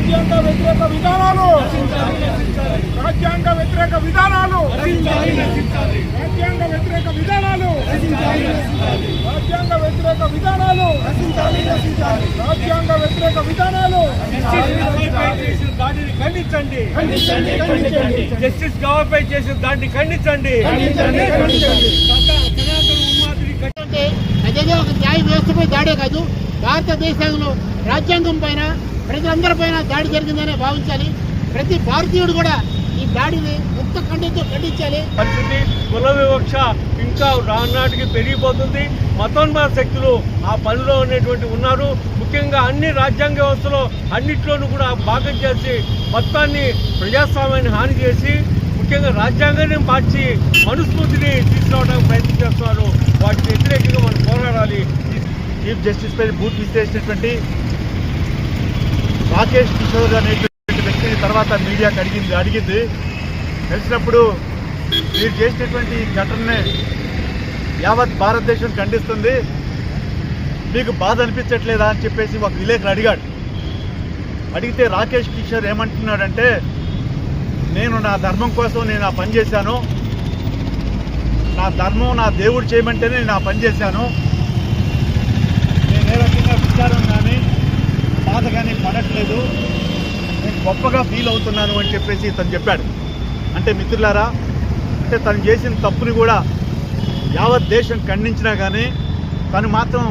రాజ్యాంగ వ్యతిరేక విధానాలు. రాజ్యాంగ వ్యతిరేక విధానాలు. రాజ్యాంగ వ్యతిరేక విధానాలు. రాజ్యాంగ వ్యతిరేక విధానాలు. రాజ్యాంగ వ్యతిరేక విధానాలు. దాడిని ఖండించండి. జస్టిస్ గవర్పై చేసిన దాన్ని ఖండించండి. అదేదో ఒక న్యాయ వ్యవస్థపై దాడే కాదు. భారతదేశంలో రాజ్యాంగం పైన ప్రజలందరి పైన దాడి జరిగిందనే భావించాలి. ప్రతి భారతీయుడు కూడా ఈ దాడిని ముక్త ఖండంతో ఖండించాలి. పరిస్థితి కుల వివక్ష ఇంకా రానాటికి పెరిగిపోతుంది. మతోన్మాద శక్తులు ఆ పనిలో ఉన్నటువంటి ఉన్నారు. ముఖ్యంగా అన్ని రాజ్యాంగ వ్యవస్థలో అన్నిట్లోనూ కూడా భాగం చేసి మొత్తాన్ని ప్రజాస్వామ్యాన్ని హాని చేసి ముఖ్యంగా రాజ్యాంగాన్ని మార్చి మనుస్మృతిని తీసుకురావడానికి ప్రయత్నం చేస్తున్నారు. వాటికి వ్యతిరేకంగా మనం పోరాడాలి. చీఫ్ జస్టిస్ పై బూత్ విశ్లేషించినటువంటి రాకేష్ కిషోర్ అనేటువంటి వ్యక్తిని తర్వాత మీడియాకి అడిగింది అడిగింది. తెలిసినప్పుడు మీరు చేసినటువంటి ఈ ఘటననే యావత్ భారతదేశం ఖండిస్తుంది. మీకు బాధ అనిపించట్లేదా అని చెప్పేసి ఒక విలేకరు అడిగాడు. అడిగితే రాకేష్ కిషోర్ ఏమంటున్నాడంటే నేను నా ధర్మం కోసం నేను ఆ పని చేశాను. నా ధర్మం నా దేవుడు చేయమంటేనే నేను ఆ పని చేశాను నేను ఏ రకంగా విచారం కానీ బాధ పడట్లేదు నేను గొప్పగా ఫీల్ అవుతున్నాను అని చెప్పేసి తను చెప్పాడు. అంటే మిత్రులారా అంటే తను చేసిన తప్పుని కూడా యావత్ దేశం ఖండించినా కానీ తను మాత్రం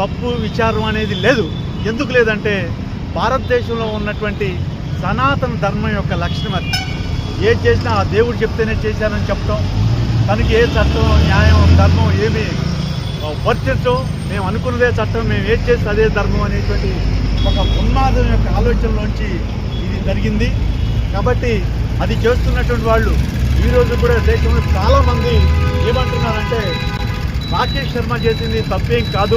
తప్పు విచారం అనేది లేదు. ఎందుకు లేదంటే భారతదేశంలో ఉన్నటువంటి సనాతన ధర్మం యొక్క లక్షణం అది. ఏ చేసినా ఆ దేవుడు చెప్తేనే చేశానని చెప్పడం తనకి ఏ చట్టం న్యాయం ధర్మం ఏమి వర్తించడం మేము అనుకున్నదే చట్టం మేము ఏది చేస్తే అదే ధర్మం అనేటువంటి ఆలోచనలోంచి ఇది జరిగింది. కాబట్టి అది చేస్తున్నటువంటి వాళ్ళు ఈరోజు కూడా దేశంలో చాలామంది ఏమంటున్నారంటే రాకేష్ శర్మ చేసింది తప్పేం కాదు.